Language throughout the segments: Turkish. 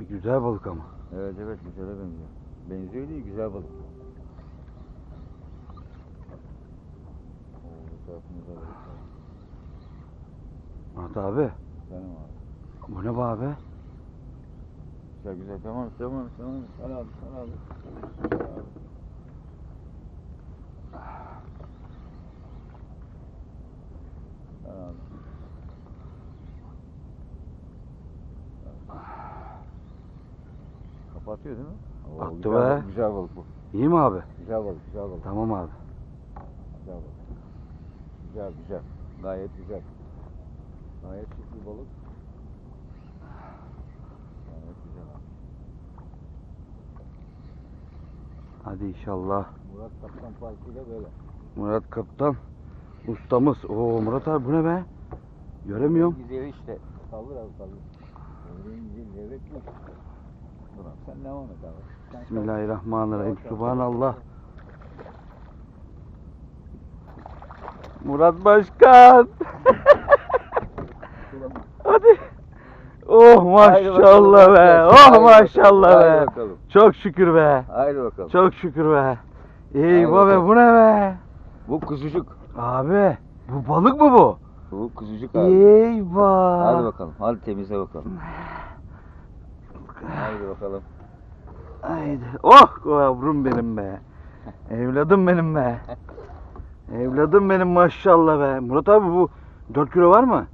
Bir güzel balık ama. Evet evet güzele benziyor. Benziyor değil güzel balık. Murat abi. Canım abi. Bu ne be abi? Güzel güzel tamam tamam tamam. Sal abi sal abi. Sal abi. Sal abi. Kapatıyor değil mi? Oo, Battı güzel, be. balık, Güzel balık bu. İyi mi abi? Güzel balık, güzel balık. Tamam abi. Güzel balık. Güzel, güzel. Gayet güzel. Gayet şık bir balık. Gayet güzel abi. Hadi inşallah. Murat Kaptan farkıyla böyle. Murat Kaptan. Ustamız. Oo Murat abi bu ne be? Göremiyorum. Güzel işte. Kaldır abi kaldır. Güzel levrek mi? Murat sen devam et abi. Bismillahirrahmanirrahim. Subhanallah. Murat Başkan. Hadi. Oh maşallah be. Oh maşallah be. Çok şükür be. Haydi bakalım. Çok şükür be. Eyvah be bu ne be? Bu kuzucuk. Abi bu balık mı bu? Bu kuzucuk abi. Eyvah. Hadi bakalım. Hadi temizle bakalım. Haydi bakalım. Haydi. Oh yavrum benim be. Evladım benim be. Evladım benim maşallah be. Murat abi bu 4 kilo var mı?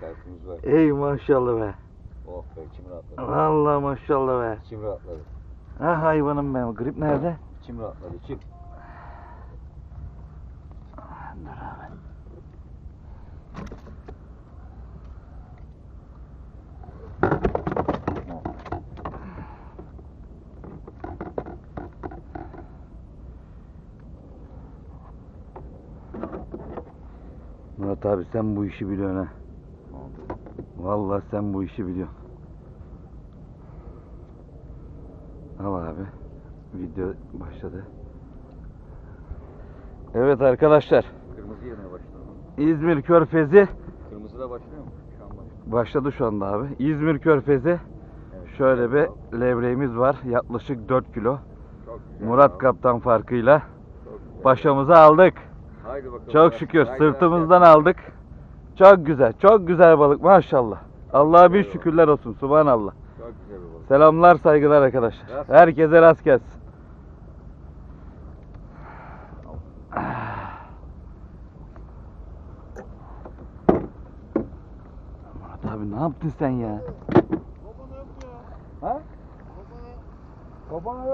Karpuz var. Ey maşallah be. Oh be içim rahatladı. Allah maşallah be. İçim rahatladı. Ha hayvanım be. Grip nerede? İçim rahatladı içim. Dur Murat abi sen bu işi biliyorsun ha. Vallahi sen bu işi biliyorsun. Al abi. Video başladı. Evet arkadaşlar. Kırmızı yemeye başladı. İzmir Körfezi Kırmızı da başlıyor mu? Şu an başlıyor. başladı şu anda abi. İzmir Körfezi Evet. şöyle bir levreğimiz var. Yaklaşık 4 kilo. Murat abi, Kaptan farkıyla başımıza aldık. Haydi bakalım. Çok şükür Haydi sırtımızdan Murat. aldık. Çok güzel. Çok güzel balık maşallah. Allah'a balık. şükürler olsun. Subhanallah. Çok güzel bir balık. Selamlar saygılar arkadaşlar. Rast Herkese rast gelsin. Murat abi ne yaptın sen ya? Ha? Babana